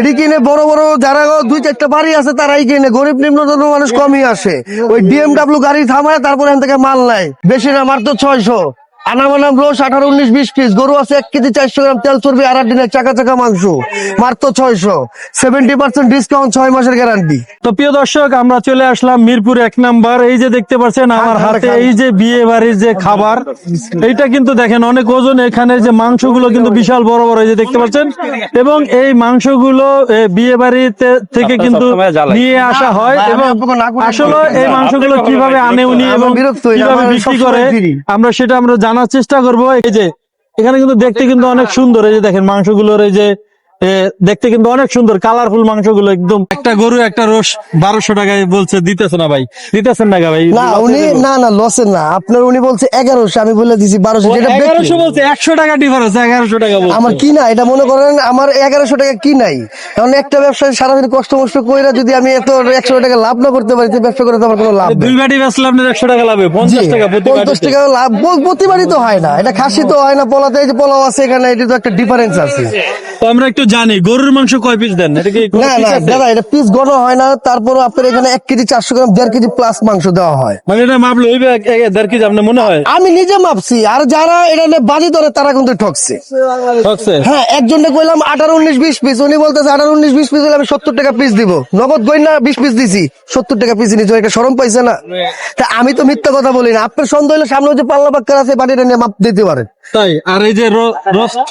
এটি কিনে বড় বড় যারা দুই চারটা বাড়ি আছে তারাই কিনে। গরিব নিম্নতম মানুষ কমই আসে। ওই ডিএমডাব্লিউ গাড়ি থামায় তারপরে এখান থেকে মাল নাই বেশি না মাত্র ছয়শো। আনামানাম রোজ আঠারো উনিশ বিশ পিস গরু আছে এক কেজি চারশো গ্রাম তেল চর্বি আর আট দিনের চাকা চাকা মাংস। মাত্র ছয়শো। সেভেন্টি পার্সেন্ট ডিসকাউন্ট ছয় মাসের গ্যারান্টি তো প্রিয় দর্শক আমরা চলে আসলাম মিরপুর এক নাম্বার। এই যে দেখতে পাচ্ছেন আমার হাতে এই যে বিয়ে বাড়ির যে খাবার এইটা কিন্তু দেখেন অনেক ওজন এখানে যে মাংসগুলো কিন্তু বিশাল বড় বড় এই যে দেখতে পাচ্ছেন। এবং এই মাংসগুলো বিয়ে বাড়িতে থেকে কিন্তু নিয়ে আসা হয় এবং আপনাকে না করে আসলে এই মাংসগুলো কীভাবে আনে উনি এবং বিরক্ত কীভাবে বিক্রি করে আমরা সেটা আমরা জানার চেষ্টা করব। এই যে, এখানে কিন্তু দেখতে কিন্তু অনেক সুন্দর। এই যে দেখেন, মাংসগুলোর এই যে দেখতে কিন্তু অনেক সুন্দর কালারফুল মাংসগুলো একদম। একটা গরু একটা রোস বারোশো টাকায় বলছে দিতেছে না ভাই। দিতেছেন না ভাই না উনি না। না লসের না। আপনার উনি বলছে এগারোশো আমি বলে দিছি বারোশো এগারোশো বলছে একশো টাকা ডিফারেন্স এগারোশো টাকা বলছে। আমার কি না এটা মনে করেন আমার এগারোশো টাকা কি নাই? কারণ একটা ব্যবসায় সারাদিন কষ্ট মষ্ট কইরা যদি আমি এত একশো টাকা লাভ না করতে পারি ব্যবসা করে তো আমার কোনো লাভ নেই। দুই বাটি বেচলে আপনার একশো টাকা লাভে পঞ্চাশ টাকা পঞ্চাশ টাকা লাভ প্রতিবারই তো হয় না এটা খাসি তো হয় না পলাতে এই যে পোলাও আছে এখানে এটা তো একটা ডিফারেন্স আছে। তো আমরা একটু জানি গরুর মাংস কয় পিস দেন? এটা কি না না দাদা এটা পিস গণ হয় না তারপর আপনার এখানে এক কেজি চারশো গ্রাম দেড় কেজি প্লাস মাংস দেওয়া হয়। মানে এটা মাপলে এক- দেড় কেজি আপনার মনে হয়? আমি নিজে মাপছি আর যারা এটা নিয়ে বাজি ধরে তারা কিন্তু ঠকছে। ঠকছে? হ্যাঁ একজনকে কইলাম আঠারো উনিশ বিশ পিস উনি বলতেছে আঠারো উনিশ বিশ পিস হলে আমি সত্তর টাকা পিস দিব। নগদ গই না বিশ পিস দিছি সত্তর টাকা পিস নিচ্ছ একটা সরম পাইছে না। তা আমি তো মিথ্যা কথা বলি না। আপনার সন্দেহ হলে সামনে যে পাল্লা বাক্কার আছে বাড়িটা নিয়ে মাপ দিতে পারেন। তাই আর এই যে রোস্ট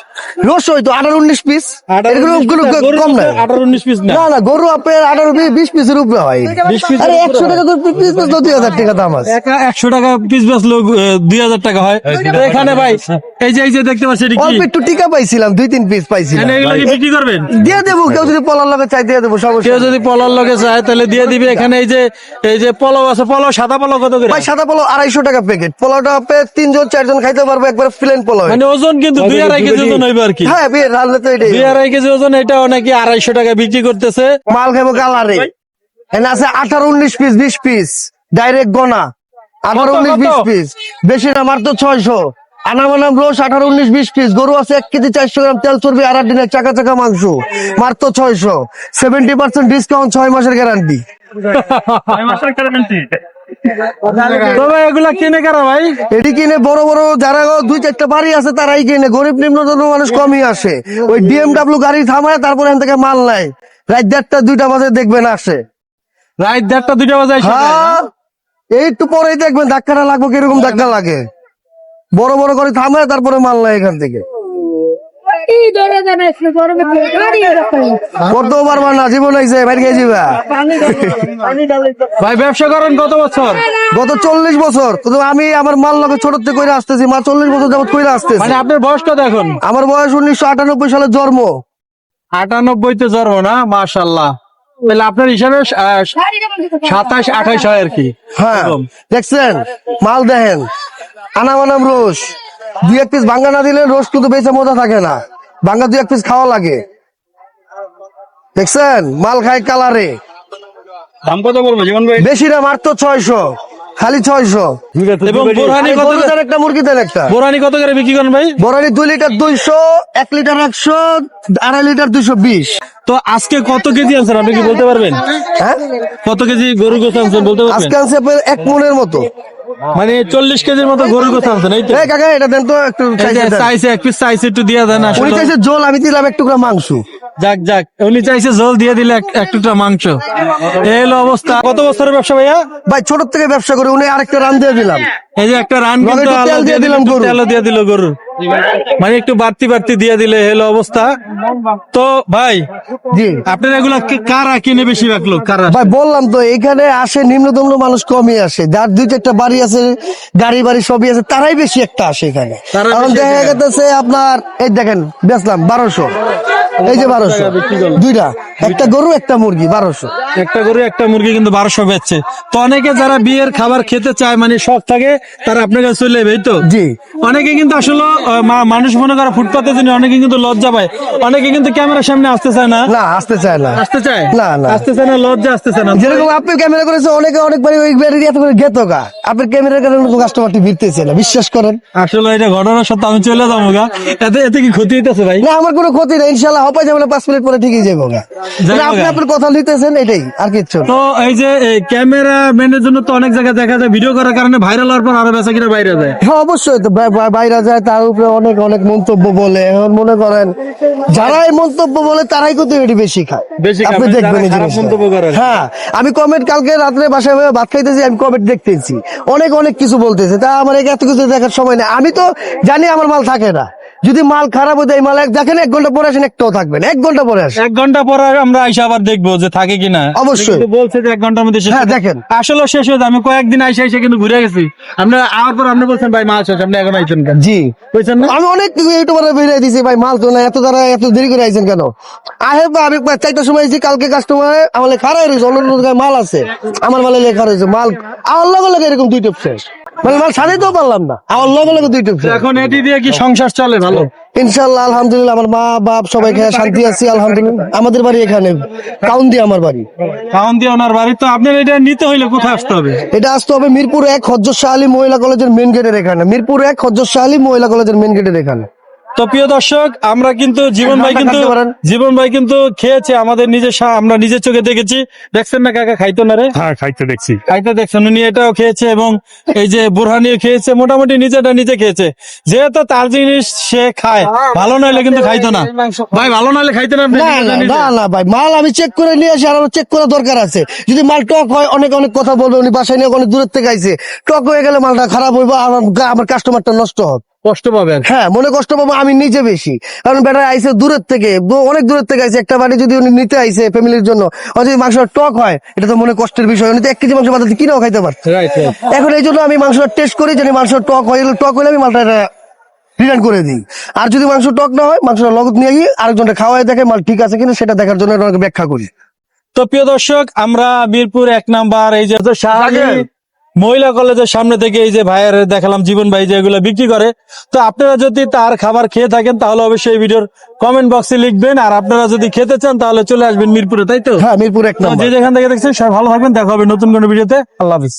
রস হয়তো আঠারো উনিশ পিস কম নাই আঠারো উনিশ পিস না? না না গরু আপনার আঠারো বিশ পিসের উপরে হয়। 20 piece আরে একশো টাকা করে পিস তো দুই হাজার টাকা দাম আছে। একশো টাকা পিস বেচলো দুই হাজার টাকা হয়। এখানে ভাই এই যে এই যে দেখতে পাচ্ছি এটা কি? অল্প একটু টিকা পাইছিলাম দুই তিন পিস পাইছিলাম। এগুলো কি বিক্রি করবেন? দিয়ে দেবো কেউ যদি পলার লাগে চাই দিয়ে দেবো সমস্যা কেউ যদি পলার লগে চায় তাহলে দিয়ে দিবে। এখানে এই যে এই যে পলাও আছে পলাও সাদা পলাও কত করে? ভাই সাদা পোলাও আড়াইশো টাকা প্যাকেট পোলাওটা আপনি তিনজন চারজন খাইতে পারব একবার প্লেন পোলাও। মানে ওজন কিন্তু দুই আড়াই কেজি ওজন হইবে আর কি। হ্যাঁ বিয়ে রান্না তো এটাই দুই আড়াই কেজি ওজন এটা নাকি আড়াইশো টাকা বিক্রি করতেছে। মাল খাব কালারে এখানে আছে আঠারো উনিশ পিস বিশ পিস ডাইরেক্ট গোনা। আঠারো কত, উনিশ কত? বিশ পিস বেশি না মাত্র ছয়শো। আনামানাম রোজ আঠারো উনিশ বিশ পিস গরু আছে এক কেজি চারশো গ্রাম তেল চর্বি আর আট দিনের চাকা চাকা মাংস। মাত্র ছয়শো। সেভেন্টি পার্সেন্ট ডিসকাউন্ট ছয় মাসের গ্যারান্টি তবে এগুলা কিনে কারা ভাই? এটি কিনে বড় বড় যারা দুই চারটা বাড়ি আছে তারাই কিনে। গরিব নিম্নতম মানুষ কমই আসে। ওই ডিএমডাব্লিউ গাড়ি থামায় তারপরে এখান থেকে মাল নাই রাত দেড়টা দুইটা বাজে দেখবেন আসে। রাত দেড়টা দুইটা বাজে হ্যাঁ? এই একটু পরেই দেখবেন ধাক্কাটা লাগবে কীরকম ধাক্কা লাগে। বড় বড় করে থামায় তারপরে মাল এখান থেকে। করতেও পারবা না জীবন হয়েছে বাইরে যাবা ভাই ব্যবসা করেন কত বছর? গত চল্লিশ বছর। কিন্তু আমি আমার মাল লগে ছোট থেকে কইরা আসতেছি মা চল্লিশ বছর যাবত কইরা আসতেছি। মানে আপনার বয়স কত এখন আমার বয়স উনিশশো আটানব্বই সালে জন্ম। আটানব্বই তে জন্ম না? মাশাল্লাহ। তাহলে আপনার হিসাবে সাতাশ আঠাশ হয় আর কি। হ্যাঁ। দেখছেন মাল দেখেন। আনামানাম রোজ। দুই এক পিস ভাঙ্গা না দিলে রোজ কিন্তু বেঁচে মজা থাকে না। ভাঙ্গা দুই এক পিস খাওয়া লাগে। দেখছেন মাল খায় কালারে। দাম কত বলব জীবন ভাই? বেশি না মাত্র ছয়শো। খালি ছয়শো। এবং বোরহানি কত গরু একটা মুরগি দেন একটা। বোরহানি কত করে বিক্রি করেন ভাই? বরানি দুই লিটার দুইশো এক লিটার একশো আড়াই লিটার দুইশো বিশ। তো আজকে কত কেজি আনছেন আপনি কি বলতে পারবেন? হ্যাঁ? কত কেজি গরুর গোছ আনছেন বলতে পারবেন? আজকে আনছে এক মনের মতো। মানে চল্লিশ কেজির মতো গরুর আনছেন এই তো। কাকা এটা দেন তো একটু চাইছে এক পিস চাইছে একটু দিয়ে দেন উনি চাইছে জল আমি দিলাম এক টুকরা মাংস। যাক যাক। উনি চাইছে জল দিয়ে দিলে এক- এক টুকরা মাংস। এই হলো অবস্থা। কত বছরের ব্যবসা ভাইয়া? ভাই ছোট থেকে ব্যবসা করে উনি আরেকটা রান দিয়ে দিলাম। এই যে একটা রান কিন্তু তেল আলো দিয়ে দিলাম গরু। তেলও দিয়ে দিল গরু। মানে একটু বাড়তি বাড়তি দিয়ে দিলে হলো অবস্থা। তো ভাই জি। আপনার এগুলা কে- কারা কিনে বেশিরভাগ লোক? কারা? ভাই বললাম তো এখানে আসে নিম্নতম মানুষ কমই আসে। যার দুই চারটা বাড়ি আছে গাড়ি বাড়ি সবই আছে তারাই বেশি একটা আসে এখানে। তারা কারণ দেখা গেছে আপনার এই দেখেন বেচলাম বারোশো। এই যে বারোশো। দুইটা। একটা গরু একটা মুরগি বারোশো। একটা গরু একটা মুরগি কিন্তু বারোশো বেচছে। তো অনেকে যারা বিয়ের খাবার খেতে চায় মানে শখ থাকে তারা আপনার কাছে চলে যাবে তো? জি। অনেকে কিন্তু আসলে মানুষ মনে করে ফুটপাতে জন্য অনেকে কিন্তু লজ্জা পায়। অনেকে কিন্তু ক্যামেরার সামনে আসতে চায় না। না আসতে চায় না। আসতে চায়? না, না। আসতে চায় না লজ্জা আসতে চায় না। যেরকম আপনি ক্যামেরা করেছে অনেকে অনেকবারই ওই গাড়ি এত করে গেত গা। আপনার ক্যামেরার কারণে কাস্টমারটি ভিড়তেছে না বিশ্বাস করেন। আসলে এটা ঘটনা সত্য আমি চলে যাব গা। এতে এতে কি ক্ষতি হইতেছে ভাই? না আমার কোনো ক্ষতি নেই ইনশাল্লাহ হপাই যাবে পাঁচ মিনিট পরে ঠিকই যাব মানে আপনি আপনার কথা নিতেছেন এটাই আর কিচ্ছু তো এই যে ক্যামেরা ম্যানের জন্য তো অনেক জায়গায় দেখা যায় ভিডিও করার কারণে ভাইরাল হওয়ার পর আরও বেচা কিনা বাইরে যায়। হ্যাঁ অবশ্যই তো বা- বা- বাইরে যায় তার উপরে অনেক অনেক মন্তব্য বলে। এখন মনে করেন যারা এই মন্তব্য বলে তারাই কিন্তু এটি বেশি খায়। বেশি আপনি মানে দেখবেন। মন্তব্য করে। হ্যাঁ আমি কমেন্ট কালকে রাত্রে বাসায় বসে ভাত খাইতেছি আমি কমেন্ট দেখতেছি। অনেক অনেক কিছু বলতেছে। তা আমার এত কিছু দেখার সময় নেই। আমি তো জানি আমার মাল থাকে না। যদি মাল খারাপ হয়ে যায় মাল দেখেন এক ঘণ্টা পরে আসেন একটাও থাকবে না। এক ঘণ্টা পরে আসেন। এক ঘণ্টা পর আমরা আইসা আবার দেখব যে থাকে কিনা। অবশ্যই। বলছে যে এক ঘণ্টার মধ্যে হ্যাঁ, দেখেন। আসলে শেষ হয়ে যায়। আমি কয়েকদিন আইসা আইসা কিন্তু ঘুরে গেছি। আমরা আওয়ার পর আপনি বলছেন ভাই মাছ আছে আপনি এখন আইছেন কেন? জি। বুঝছেন না? আমি অনেক ইউটিউবারে বেরিয়ে দিছি ভাই মাল তো না এত দ্বারা এত দেরি করে আইছেন কেন? আহে বা আমি চারটার সময় এসেছি কালকে কাস্টমার আমার খারাপ রয়েছে অন্য মাল আছে। আমার মালে লেখা রয়েছে মাল আমার লগে লগে এরকম দুই টেপ শেষ। মানে মাল সাজাইতেও পারলাম না। আমার লগে লগে দুই টেপ এখন এটি দিয়ে কি সংসার চলে ভালো? ইনশাল্লাহ আলহামদুলিল্লাহ আমার মা বাপ সবাই খেয়ে শান্তি আছি আলহামদুলিল্লাহ। আমাদের বাড়ি এখানে দিয়ে আমার বাড়ি। কাউন দিয়ে ওনার বাড়ি তো আপনার এটা নিতে হইলে কোথায় আসতে হবে? এটা আসতে হবে মিরপুর এক হজর শাহ আলী মহিলা কলেজের মেন গেটের এখানে। মিরপুর এক হজর শাহ আলী মহিলা কলেজের মেন গেটের এখানে। তো প্রিয় দর্শক আমরা কিন্তু জীবন ভাই কিন্তু জীবন ভাই কিন্তু খেয়েছে আমাদের নিজের আমরা নিজের চোখে দেখেছি। দেখছেন না কাকা খাইতো না রে? হ্যাঁ খাইতে দেখছি। খাইতে দেখছেন উনি এটাও খেয়েছে এবং এই যে বুরহানিও খেয়েছে মোটামুটি নিজেটা নিজে খেয়েছে। যেহেতু তার জিনিস সে খায় ভালো নাইলে কিন্তু খাইতো না। ভাই ভালো নাইলে খাইতে না না না নিজে। না না ভাই মাল আমি চেক করে নিয়ে আসি আর চেক করা দরকার আছে। যদি মাল টক হয় অনেক অনেক কথা বলবে উনি বাসায় নিয়ে অনেক দূরের থেকে আইছে। টক হয়ে গেলে মালটা খারাপ হইব আমার কাস্টমারটা নষ্ট হবে। কষ্ট পাবেন। হ্যাঁ মনে কষ্ট পাবো আমি নিজে বেশি। কারণ বেটা আইসে দূরের থেকে অনেক দূরের থেকে আইসে একটা বাড়ি যদি উনি নিতে আইসে ফ্যামিলির জন্য যদি মাংস টক হয় এটা তো মনে কষ্টের বিষয়। উনি তো এক কেজি মাংস বাজাতে কিনেও খাইতে পারত. এখন এই জন্য আমি মাংসটা টেস্ট করি জানি মাংস টক হয় টক হলে আমি মালটা রিটার্ন করে দিই। আর যদি মাংস টক না হয় মাংসটা লগত নিয়ে গিয়ে আরেকজনটা খাওয়াই দেখে মাল ঠিক আছে কিনা সেটা দেখার জন্য ব্যাখ্যা করি। তো প্রিয় দর্শক আমরা মিরপুর এক নাম্বার এই যে। মহিলা কলেজের সামনে থেকে এই যে ভাইয়ের দেখালাম জীবন ভাই যে এগুলো বিক্রি করে তো আপনারা যদি তার খাবার খেয়ে থাকেন তাহলে অবশ্যই এই ভিডিওর কমেন্ট বক্সে লিখবেন আর আপনারা যদি খেতে চান তাহলে চলে আসবেন মিরপুরে তাই তো? হ্যাঁ মিরপুর এক যে যেখান থেকে দেখছেন সবাই ভালো থাকবেন দেখা হবে নতুন কোনো ভিডিওতে। আল্লাহ হাফিজ।